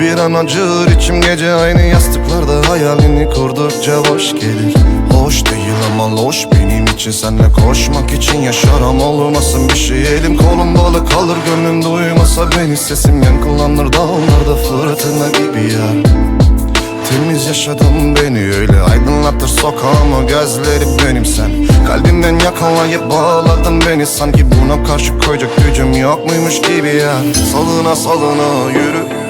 bir an acır içim gece aynı yastıklarda Hayalini kurdukça boş gelir. Hoş değil ama loş benim için. Senle koşmak için yaşarım olmasın bir şey. Elim kolum bağlı kalır gönlüm duymasa beni. Sesim yankılanır dağlarda fırtına gibi ya Temiz yaşadım beni öyle aydınlattır sokağımı. Gözleri benim sen. Kalbimden yakalayıp bağladın beni. Sanki buna karşı koyacak gücüm yok muymuş gibi ya Salına salına yürü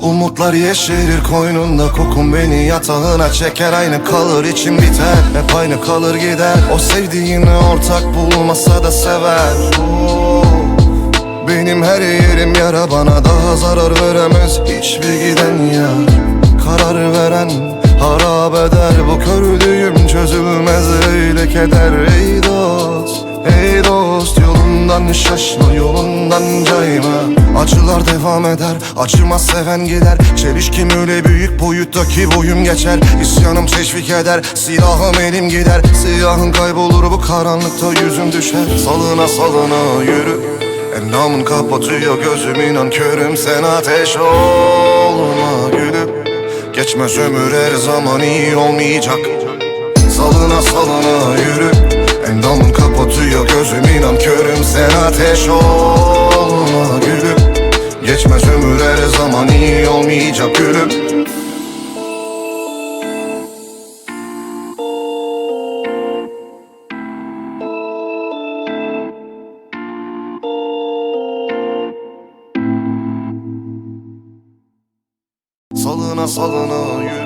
Umutlar yeşerir koynunda kokun beni yatağına çeker. Aynı kalır içim biter hep aynı kalır gider. O sevdiğini ortak bulmasa da sever. Benim her yerim yara bana daha zarar veremez. Hiçbir giden ya karar veren harap eder. Bu kördüğüm çözülmez öyle keder. Ey yolundan şaşma yolundan cayma. Acılar devam eder, acımaz seven gider. Çelişkim öyle büyük boyuttaki boyum geçer. İsyanım teşvik eder, silahım elim gider. Siyahın kaybolur bu karanlıkta yüzüm düşer. Salına salına yürü. Endamın kapatıyor gözüm inan körüm. Sen ateş olma gülüm Geçmez ömür her zaman iyi olmayacak. Salına salına yürü Endamın kapatıyor gözüm inan körüm Sen ateş olma gülüm. Geçmez ömür her zaman iyi olmayacak gülüm. Salına salına yürü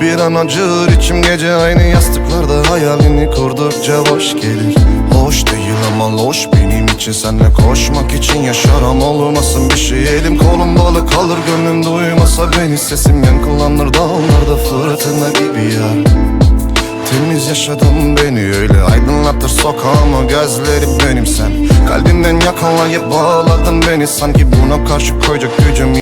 bir an acır içim gece aynı yastıklarda Hayalini kurdukça boş gelir. Hoş değil ama loş benim için. Senle koşmak için yaşarım olmasın bir şey. Elim kolum bağlı kalır gönlüm duymasa beni. Sesim yankılanır dağlarda fırtına gibi ya Temiz yaşadım beni öyle aydınlattır sokağımı gözleri benim sen. Kalbimden yakalayıp bağladın beni. Sanki buna karşı koyacak gücüm